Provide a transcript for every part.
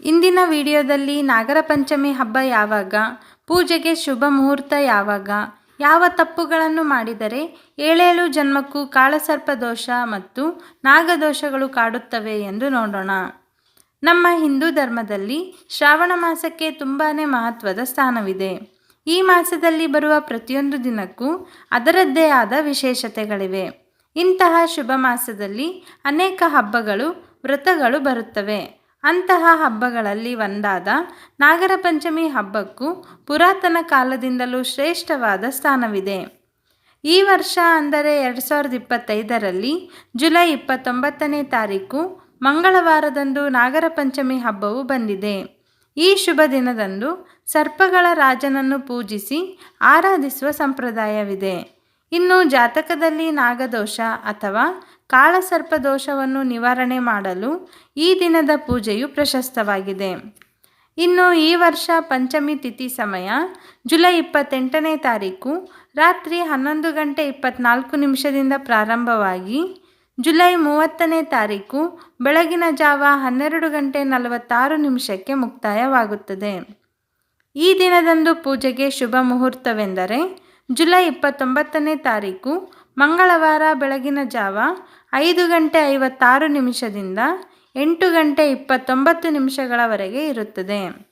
ಇಂದಿನ ವಿಡಿಯೋದಲ್ಲಿ ನಾಗರ ಪಂಚಮಿ ಹಬ್ಬ ಯಾವಾಗ, ಪೂಜೆಗೆ ಶುಭ ಮುಹೂರ್ತ ಯಾವಾಗ, ಯಾವ ತಪ್ಪುಗಳನ್ನು ಮಾಡಿದರೆ ಏಳೇಳು ಜನ್ಮಕ್ಕೂ ಕಾಳಸರ್ಪ ದೋಷ ಮತ್ತು ನಾಗದೋಷಗಳು ಕಾಡುತ್ತವೆ ಎಂದು ನೋಡೋಣ. ನಮ್ಮ ಹಿಂದೂ ಧರ್ಮದಲ್ಲಿ ಶ್ರಾವಣ ಮಾಸಕ್ಕೆ ತುಂಬಾ ಮಹತ್ವದ ಸ್ಥಾನವಿದೆ. ಈ ಮಾಸದಲ್ಲಿ ಬರುವ ಪ್ರತಿಯೊಂದು ದಿನಕ್ಕೂ ಅದರದ್ದೇ ಆದ ವಿಶೇಷತೆಗಳಿವೆ. ಇಂತಹ ಶುಭ ಮಾಸದಲ್ಲಿ ಅನೇಕ ಹಬ್ಬಗಳು, ವ್ರತಗಳು ಬರುತ್ತವೆ. ಅಂತಹ ಹಬ್ಬಗಳಲ್ಲಿ ಒಂದಾದ ನಾಗರ ಪಂಚಮಿ ಹಬ್ಬಕ್ಕೂ ಪುರಾತನ ಕಾಲದಿಂದಲೂ ಶ್ರೇಷ್ಠವಾದ ಸ್ಥಾನವಿದೆ. ಈ ವರ್ಷ ಅಂದರೆ ಎರಡು ಸಾವಿರದ ಇಪ್ಪತ್ತೈದರಲ್ಲಿ ಜುಲೈ ಇಪ್ಪತ್ತೊಂಬತ್ತನೇ ತಾರೀಕು ಮಂಗಳವಾರದಂದು ನಾಗರ ಪಂಚಮಿ ಹಬ್ಬವು ಬಂದಿದೆ. ಈ ಶುಭ ದಿನದಂದು ಸರ್ಪಗಳ ರಾಜನನ್ನು ಪೂಜಿಸಿ ಆರಾಧಿಸುವ ಸಂಪ್ರದಾಯವಿದೆ. ಇನ್ನು ಜಾತಕದಲ್ಲಿ ನಾಗದೋಷ ಅಥವಾ ಕಾಳಸರ್ಪ ದೋಷವನ್ನು ನಿವಾರಣೆ ಮಾಡಲು ಈ ದಿನದ ಪೂಜೆಯು ಪ್ರಶಸ್ತವಾಗಿದೆ. ಇನ್ನು ಈ ವರ್ಷ ಪಂಚಮಿ ತಿಥಿ ಸಮಯ, ಜುಲೈ ಇಪ್ಪತ್ತೆಂಟನೇ ತಾರೀಕು, ರಾತ್ರಿ ಹನ್ನೊಂದು ಗಂಟೆ ಇಪ್ಪತ್ನಾಲ್ಕು ನಿಮಿಷದಿಂದ ಪ್ರಾರಂಭವಾಗಿ ಜುಲೈ ಮೂವತ್ತನೇ ತಾರೀಕು, ಬೆಳಗಿನ ಜಾವ ಹನ್ನೆರಡು ಗಂಟೆ ನಲವತ್ತಾರು ನಿಮಿಷಕ್ಕೆ ಮುಕ್ತಾಯವಾಗುತ್ತದೆ. ಈ ದಿನದಂದು ಪೂಜೆಗೆ ಶುಭ ಮುಹೂರ್ತವೆಂದರೆ ಜುಲೈ ಇಪ್ಪತ್ತೊಂಬತ್ತನೇ ತಾರೀಕು ಮಂಗಳವಾರ ಬೆಳಗಿನ ಜಾವ ಐದು ಗಂಟೆ ಐವತ್ತಾರು ನಿಮಿಷದಿಂದ ಎಂಟು ಗಂಟೆ ಇಪ್ಪತ್ತೊಂಬತ್ತು ನಿಮಿಷಗಳವರೆಗೆ ಇರುತ್ತದೆ.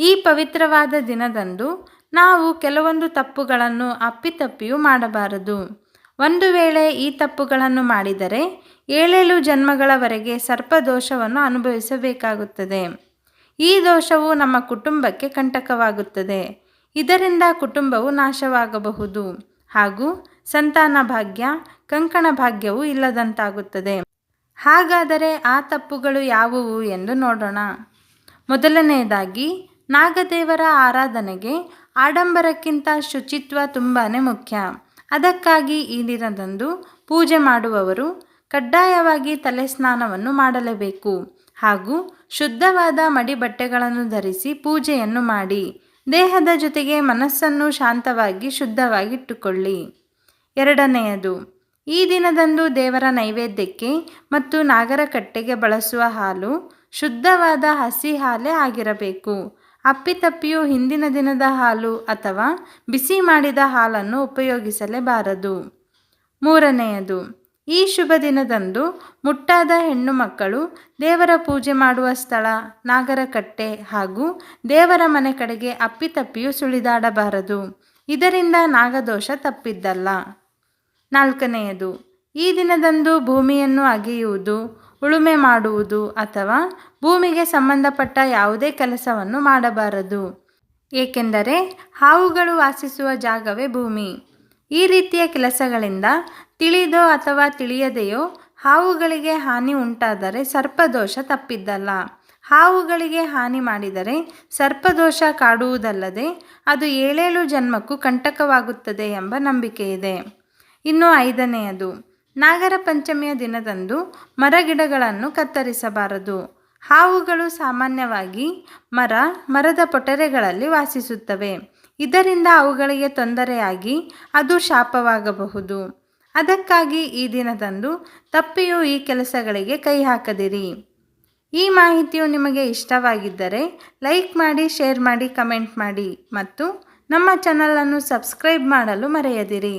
ಈ ಪವಿತ್ರವಾದ ದಿನದಂದು ನಾವು ಕೆಲವೊಂದು ತಪ್ಪುಗಳನ್ನು ಅಪ್ಪಿತಪ್ಪಿಯೂ ಮಾಡಬಾರದು. ಒಂದು ವೇಳೆ ಈ ತಪ್ಪುಗಳನ್ನು ಮಾಡಿದರೆ ಏಳೇಳು ಜನ್ಮಗಳವರೆಗೆ ಸರ್ಪದೋಷವನ್ನು ಅನುಭವಿಸಬೇಕಾಗುತ್ತದೆ. ಈ ದೋಷವು ನಮ್ಮ ಕುಟುಂಬಕ್ಕೆ ಕಂಟಕವಾಗುತ್ತದೆ. ಇದರಿಂದ ಕುಟುಂಬವು ನಾಶವಾಗಬಹುದು. ಹಾಗೂ ಸಂತಾನ ಭಾಗ್ಯ, ಕಂಕಣ ಭಾಗ್ಯವು ಇಲ್ಲದಂತಾಗುತ್ತದೆ. ಹಾಗಾದರೆ ಆ ತಪ್ಪುಗಳು ಯಾವುವು ಎಂದು ನೋಡೋಣ. ಮೊದಲನೆಯದಾಗಿ, ನಾಗದೇವರ ಆರಾಧನೆಗೆ ಆಡಂಬರಕ್ಕಿಂತ ಶುಚಿತ್ವ ತುಂಬಾ ಮುಖ್ಯ. ಅದಕ್ಕಾಗಿ ಈ ದಿನದಂದು ಪೂಜೆ ಮಾಡುವವರು ಕಡ್ಡಾಯವಾಗಿ ತಲೆ ಸ್ನಾನವನ್ನು ಮಾಡಲೇಬೇಕು ಹಾಗೂ ಶುದ್ಧವಾದ ಮಡಿ ಬಟ್ಟೆಗಳನ್ನು ಧರಿಸಿ ಪೂಜೆಯನ್ನು ಮಾಡಿ. ದೇಹದ ಜೊತೆಗೆ ಮನಸ್ಸನ್ನು ಶಾಂತವಾಗಿ ಶುದ್ಧವಾಗಿಟ್ಟುಕೊಳ್ಳಿ. ಎರಡನೆಯದು, ಈ ದಿನದಂದು ದೇವರ ನೈವೇದ್ಯಕ್ಕೆ ಮತ್ತು ನಾಗರಕಟ್ಟೆಗೆ ಬಳಸುವ ಹಾಲು ಶುದ್ಧವಾದ ಹಸಿ ಹಾಲೇ ಆಗಿರಬೇಕು. ಅಪ್ಪಿತಪ್ಪಿಯು ಹಿಂದಿನ ದಿನದ ಹಾಲು ಅಥವಾ ಬಿಸಿ ಮಾಡಿದ ಹಾಲನ್ನು ಉಪಯೋಗಿಸಲೇಬಾರದು. ಮೂರನೆಯದು ಈ ಶುಭ ದಿನದಂದು ಮುಟ್ಟಾದ ಹೆಣ್ಣು ಮಕ್ಕಳು ದೇವರ ಪೂಜೆ ಮಾಡುವ ಸ್ಥಳ, ನಾಗರಕಟ್ಟೆ ಹಾಗೂ ದೇವರ ಮನೆ ಕಡೆಗೆ ಅಪ್ಪಿತಪ್ಪಿಯು ಸುಳಿದಾಡಬಾರದು. ಇದರಿಂದ ನಾಗದೋಷ ತಪ್ಪಿದ್ದಲ್ಲ. ನಾಲ್ಕನೆಯದು, ಈ ದಿನದಂದು ಭೂಮಿಯನ್ನು ಅಗೆಯುವುದು, ಉಳುಮೆ ಮಾಡುವುದು ಅಥವಾ ಭೂಮಿಗೆ ಸಂಬಂಧಪಟ್ಟ ಯಾವುದೇ ಕೆಲಸವನ್ನು ಮಾಡಬಾರದು. ಏಕೆಂದರೆ ಹಾವುಗಳು ವಾಸಿಸುವ ಜಾಗವೇ ಭೂಮಿ. ಈ ರೀತಿಯ ಕೆಲಸಗಳಿಂದ ತಿಳಿದೋ ಅಥವಾ ತಿಳಿಯದೆಯೋ ಹಾವುಗಳಿಗೆ ಹಾನಿ ಉಂಟಾದರೆ ಸರ್ಪದೋಷ ತಪ್ಪಿದ್ದಲ್ಲ. ಹಾವುಗಳಿಗೆ ಹಾನಿ ಮಾಡಿದರೆ ಸರ್ಪದೋಷ ಕಾಡುವುದಲ್ಲದೆ ಅದು ಏಳೇಳು ಜನ್ಮಕ್ಕೂ ಕಂಟಕವಾಗುತ್ತದೆ ಎಂಬ ನಂಬಿಕೆ ಇದೆ ಇನ್ನು ಐದನೆಯದು, ನಾಗರ ಪಂಚಮಿಯ ದಿನದಂದು ಮರಗಿಡಗಳನ್ನು ಕತ್ತರಿಸಬಾರದು. ಹಾವುಗಳು ಸಾಮಾನ್ಯವಾಗಿ ಮರ, ಮರದ ಪೊಟರೆಗಳಲ್ಲಿ ವಾಸಿಸುತ್ತವೆ. ಇದರಿಂದ ಅವುಗಳಿಗೆ ತೊಂದರೆಯಾಗಿ ಅದು ಶಾಪವಾಗಬಹುದು. ಅದಕ್ಕಾಗಿ ಈ ದಿನದಂದು ತಪ್ಪಿಯೂ ಈ ಕೆಲಸಗಳಿಗೆ ಕೈ ಹಾಕದಿರಿ. ಈ ಮಾಹಿತಿಯು ನಿಮಗೆ ಇಷ್ಟವಾಗಿದ್ದರೆ ಲೈಕ್ ಮಾಡಿ, ಶೇರ್ ಮಾಡಿ, ಕಮೆಂಟ್ ಮಾಡಿ ಮತ್ತು ನಮ್ಮ ಚಾನಲನ್ನು ಸಬ್ಸ್ಕ್ರೈಬ್ ಮಾಡಲು ಮರೆಯದಿರಿ.